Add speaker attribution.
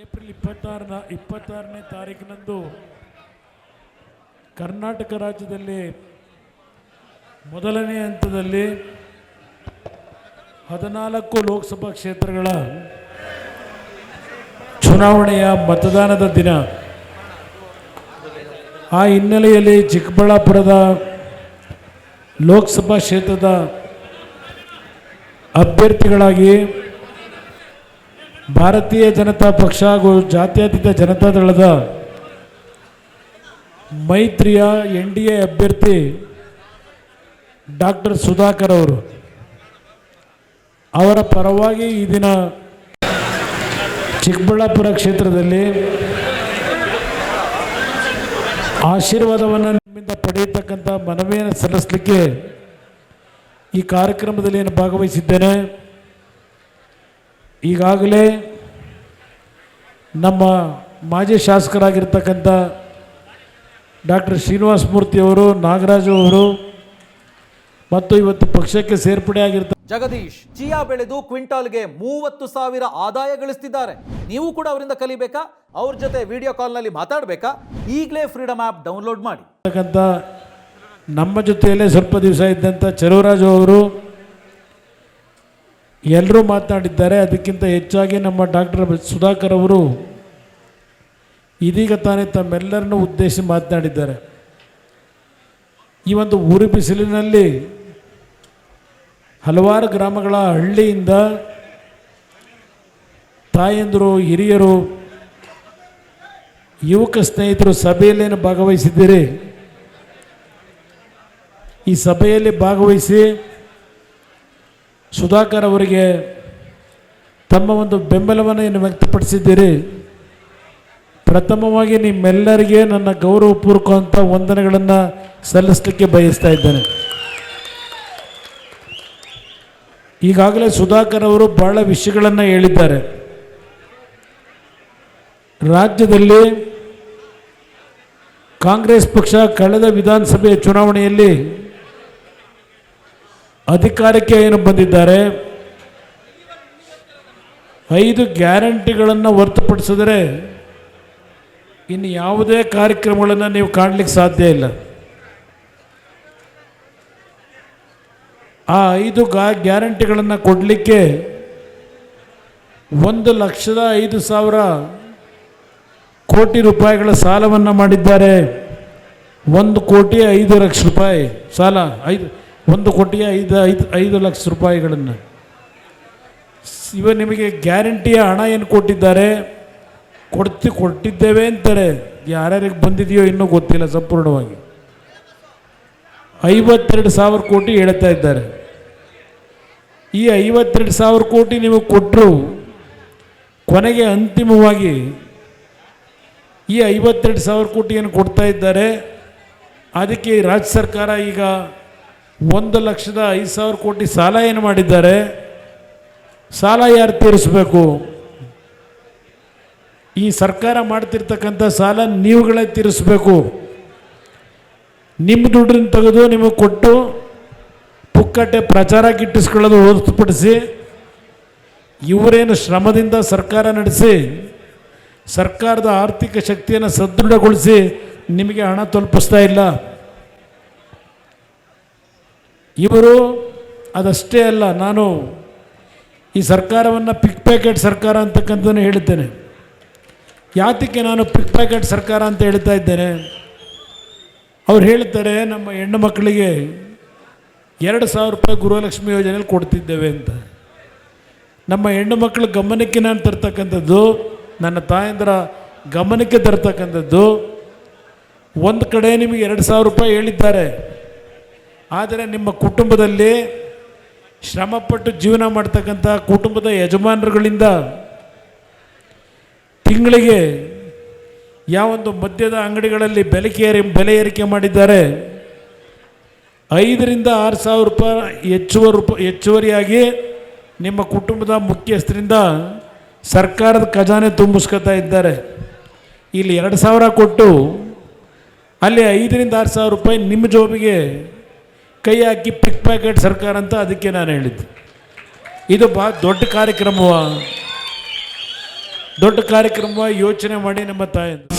Speaker 1: April ಇಪ್ಪತ್ತಾರನ, ಇಪ್ಪತ್ತಾರನೇ ತಾರೀಕಿನಂದು ಕರ್ನಾಟಕ ರಾಜ್ಯದಲ್ಲಿ ಮೊದಲನೇ ಹಂತದಲ್ಲಿ ಹದಿನಾಲ್ಕು ಲೋಕಸಭಾ ಕ್ಷೇತ್ರಗಳ ಚುನಾವಣೆಯ ಮತದಾನದ ದಿನ. ಆ ಹಿನ್ನೆಲೆಯಲ್ಲಿ ಚಿಕ್ಕಬಳ್ಳಾಪುರದ ಲೋಕಸಭಾ ಕ್ಷೇತ್ರದ ಅಭ್ಯರ್ಥಿಗಳಾಗಿ ಭಾರತೀಯ ಜನತಾ ಪಕ್ಷ ಹಾಗೂ ಜಾತ್ಯತೀತ ಜನತಾ ದಳದ ಮೈತ್ರಿಯ ಎನ್ ಡಿ ಎ ಅಭ್ಯರ್ಥಿ ಡಾಕ್ಟರ್ ಸುಧಾಕರ್ ಅವರು. ಅವರ ಪರವಾಗಿ ಈ ದಿನ ಚಿಕ್ಕಬಳ್ಳಾಪುರ ಕ್ಷೇತ್ರದಲ್ಲಿ ಆಶೀರ್ವಾದವನ್ನು ನಿಮ್ಮಿಂದ ಪಡೆಯತಕ್ಕಂಥ ಮನವಿಯನ್ನು ಸಲ್ಲಿಸಲಿಕ್ಕೆ ಈ ಕಾರ್ಯಕ್ರಮದಲ್ಲಿ ನಾನು ಭಾಗವಹಿಸಿದ್ದೇನೆ. ಈಗಾಗಲೇ ನಮ್ಮ ಮಾಜಿ ಶಾಸಕರಾಗಿರ್ತಕ್ಕಂಥ ಡಾಕ್ಟರ್ ಶ್ರೀನಿವಾಸ ಮೂರ್ತಿಯವರು ನಾಗರಾಜು ಅವರು ಮತ್ತು ಇವತ್ತು ಪಕ್ಷಕ್ಕೆ ಸೇರ್ಪಡೆ
Speaker 2: ಜಗದೀಶ್ ಚಿಯಾ ಬೆಳೆದು ಕ್ವಿಂಟಾಲ್ಗೆ ಮೂವತ್ತು ಸಾವಿರ ಆದಾಯ ಗಳಿಸ್ತಿದ್ದಾರೆ. ನೀವು ಕೂಡ ಅವರಿಂದ ಕಲಿಬೇಕಾ? ಅವ್ರ ಜೊತೆ ವಿಡಿಯೋ ಕಾಲ್ನಲ್ಲಿ ಮಾತಾಡಬೇಕಾ? ಈಗಲೇ ಫ್ರೀಡಮ್ ಆ್ಯಪ್ ಡೌನ್ಲೋಡ್ ಮಾಡಿ.
Speaker 1: ನಮ್ಮ ಜೊತೆಯಲ್ಲೇ ಸ್ವಲ್ಪ ದಿವಸ ಇದ್ದಂಥ ಚಲುವರಾಜು ಅವರು ಎಲ್ಲರೂ ಮಾತನಾಡಿದ್ದಾರೆ. ಅದಕ್ಕಿಂತ ಹೆಚ್ಚಾಗಿ ನಮ್ಮ ಡಾಕ್ಟರ್ ಸುಧಾಕರ್ ಅವರು ಇದೀಗ ತಾನೇ ತಮ್ಮೆಲ್ಲರನ್ನು ಉದ್ದೇಶಿಸಿ ಮಾತನಾಡಿದ್ದಾರೆ. ಈ ಒಂದು ಊರು ಬಿಸಿಲಿನಲ್ಲಿ ಹಲವಾರು ಗ್ರಾಮಗಳ ಹಳ್ಳಿಯಿಂದ ತಾಯಂದರು, ಹಿರಿಯರು, ಯುವಕ ಸ್ನೇಹಿತರು ಸಭೆಯಲ್ಲೇನು ಭಾಗವಹಿಸಿದ್ದೀರಿ? ಈ ಸಭೆಯಲ್ಲಿ ಭಾಗವಹಿಸಿ ಸುಧಾಕರ್ ಅವರಿಗೆ ತಮ್ಮ ಒಂದು ಬೆಂಬಲವನ್ನು ಏನು ವ್ಯಕ್ತಪಡಿಸಿದ್ದೀರಿ? ಪ್ರಥಮವಾಗಿ ನಿಮ್ಮೆಲ್ಲರಿಗೆ ನನ್ನ ಗೌರವಪೂರ್ವಕವಂತ ವಂದನೆಗಳನ್ನು ಸಲ್ಲಿಸಲಿಕ್ಕೆ ಬಯಸ್ತಾ ಇದ್ದೇನೆ. ಈಗಾಗಲೇ ಸುಧಾಕರ್ ಅವರು ಬಹಳ ವಿಷಯಗಳನ್ನು ಹೇಳಿದ್ದಾರೆ. ರಾಜ್ಯದಲ್ಲಿ ಕಾಂಗ್ರೆಸ್ ಪಕ್ಷ ಕಳೆದ ವಿಧಾನಸಭೆಯ ಚುನಾವಣೆಯಲ್ಲಿ ಅಧಿಕಾರಕ್ಕೆ ಏನು ಬಂದಿದ್ದಾರೆ? ಐದು ಗ್ಯಾರಂಟಿಗಳನ್ನು ಹೊರತುಪಡಿಸಿದರೆ ಇನ್ನು ಯಾವುದೇ ಕಾರ್ಯಕ್ರಮಗಳನ್ನು ನೀವು ಕಾಣಲಿಕ್ಕೆ ಸಾಧ್ಯ ಇಲ್ಲ. ಆ ಐದು ಗಾ, ಗ್ಯಾರಂಟಿಗಳನ್ನು ಕೊಡಲಿಕ್ಕೆ ಒಂದು ಲಕ್ಷದ ಐದು ಸಾವಿರ ಕೋಟಿ ರೂಪಾಯಿಗಳ ಸಾಲವನ್ನು ಮಾಡಿದ್ದಾರೆ. ಒಂದು ಕೋಟಿ ಐದು ಲಕ್ಷ ರೂಪಾಯಿ ಸಾಲ, ಐದು ಒಂದು ಕೋಟಿಯ ಐದು ಐದು ಐದು ಲಕ್ಷ ರೂಪಾಯಿಗಳನ್ನು. ಇವ ನಿಮಗೆ ಗ್ಯಾರಂಟಿಯ ಹಣ ಏನು ಕೊಟ್ಟಿದ್ದಾರೆ? ಕೊಡ್ತಿ, ಕೊಟ್ಟಿದ್ದೇವೆ ಅಂತಾರೆ. ಯಾರ್ಯಾರಿಗೆ ಬಂದಿದೆಯೋ ಇನ್ನೂ ಗೊತ್ತಿಲ್ಲ ಸಂಪೂರ್ಣವಾಗಿ. ಐವತ್ತೆರಡು ಸಾವಿರ ಕೋಟಿ ಹೇಳ್ತಾ ಇದ್ದಾರೆ. ಈ ಐವತ್ತೆರಡು ಸಾವಿರ ಕೋಟಿ ನೀವು ಕೊಟ್ಟರು ಕೊನೆಗೆ ಅಂತಿಮವಾಗಿ ಈ ಐವತ್ತೆರಡು ಸಾವಿರ ಕೋಟಿಯನ್ನು ಕೊಡ್ತಾ ಇದ್ದಾರೆ? ಅದಕ್ಕೆ ರಾಜ್ಯ ಸರ್ಕಾರ ಈಗ ಒಂದು ಲಕ್ಷದ ಐದು ಸಾವಿರ ಕೋಟಿ ಸಾಲ ಏನು ಮಾಡಿದ್ದಾರೆ? ಸಾಲ ಯಾರು ತೀರಿಸಬೇಕು? ಈ ಸರ್ಕಾರ ಮಾಡ್ತಿರ್ತಕ್ಕಂಥ ಸಾಲ ನೀವುಗಳೇ ತೀರಿಸಬೇಕು. ನಿಮ್ಮ ದುಡ್ಡನ್ನು ತೆಗೆದು ನಿಮಗೆ ಕೊಟ್ಟು ಪುಕ್ಕಟ್ಟೆ ಪ್ರಚಾರ ಗಿಟ್ಟಿಸ್ಕೊಳ್ಳೋದು ಹೊರತುಪಡಿಸಿ ಇವರೇನು ಶ್ರಮದಿಂದ ಸರ್ಕಾರ ನಡೆಸಿ, ಸರ್ಕಾರದ ಆರ್ಥಿಕ ಶಕ್ತಿಯನ್ನು ಸದೃಢಗೊಳಿಸಿ ನಿಮಗೆ ಹಣ ತಲುಪಿಸ್ತಾ ಇಲ್ಲ? ಇವರು ಅದಷ್ಟೇ ಅಲ್ಲ, ನಾನು ಈ ಸರ್ಕಾರವನ್ನು ಪಿಕ್ ಪ್ಯಾಕೆಟ್ ಸರ್ಕಾರ ಅಂತಕ್ಕಂಥದ್ದನ್ನು ಹೇಳುತ್ತೇನೆ. ಯಾತಕ್ಕೆ ನಾನು ಪಿಕ್ ಪ್ಯಾಕೆಟ್ ಸರ್ಕಾರ ಅಂತ ಹೇಳ್ತಾ ಇದ್ದೇನೆ? ಅವ್ರು ಹೇಳ್ತಾರೆ, ನಮ್ಮ ಹೆಣ್ಣು ಮಕ್ಕಳಿಗೆ ಎರಡು ಸಾವಿರ ರೂಪಾಯಿ ಗೃಹಲಕ್ಷ್ಮಿ ಯೋಜನೆಯಲ್ಲಿ ಕೊಡ್ತಿದ್ದೇವೆ ಅಂತ. ನಮ್ಮ ಹೆಣ್ಣು ಮಕ್ಕಳ ಗಮನಕ್ಕೆ ನಾನು ತರ್ತಕ್ಕಂಥದ್ದು, ನನ್ನ ತಾಯಂದ್ರ ಗಮನಕ್ಕೆ ತರ್ತಕ್ಕಂಥದ್ದು, ಒಂದು ಕಡೆ ನಿಮಗೆ ಎರಡು ಸಾವಿರ ರೂಪಾಯಿ ಹೇಳಿದ್ದಾರೆ. ಆದರೆ ನಿಮ್ಮ ಕುಟುಂಬದಲ್ಲಿ ಶ್ರಮಪಟ್ಟು ಜೀವನ ಮಾಡ್ತಕ್ಕಂಥ ಕುಟುಂಬದ ಯಜಮಾನರುಗಳಿಂದ ತಿಂಗಳಿಗೆ ಯಾವೊಂದು ಮದ್ಯದ ಅಂಗಡಿಗಳಲ್ಲಿ ಬೆಲೆಕೆ ಬೆಲೆ ಏರಿಕೆ ಮಾಡಿದ್ದಾರೆ. ಐದರಿಂದ ಆರು ಸಾವಿರ ರೂಪಾಯಿ ಹೆಚ್ಚುವರಿ ರೂಪಾಯಿ ಹೆಚ್ಚುವರಿಯಾಗಿ ನಿಮ್ಮ ಕುಟುಂಬದ ಮುಖ್ಯಸ್ಥರಿಂದ ಸರ್ಕಾರದ ಖಜಾನೆ ತುಂಬಿಸ್ಕೊತಾ ಇದ್ದಾರೆ. ಇಲ್ಲಿ ಎರಡು ಸಾವಿರ ಕೊಟ್ಟು ಅಲ್ಲಿ ಐದರಿಂದ ಆರು ಸಾವಿರ ರೂಪಾಯಿ ನಿಮ್ಮ ಜೋಬಿಗೆ ಕೈ ಹಾಕಿ ಪಿಕ್ ಪ್ಯಾಕೆಟ್ ಸರ್ಕಾರ ಅಂತ ಅದಕ್ಕೆ ನಾನು ಹೇಳಿದ್ದು. ಇದು ಭಾಳ ದೊಡ್ಡ ಕಾರ್ಯಕ್ರಮವ? ದೊಡ್ಡ ಕಾರ್ಯಕ್ರಮವ? ಯೋಚನೆ ಮಾಡಿ ನಮ್ಮ ತಾಯಂದು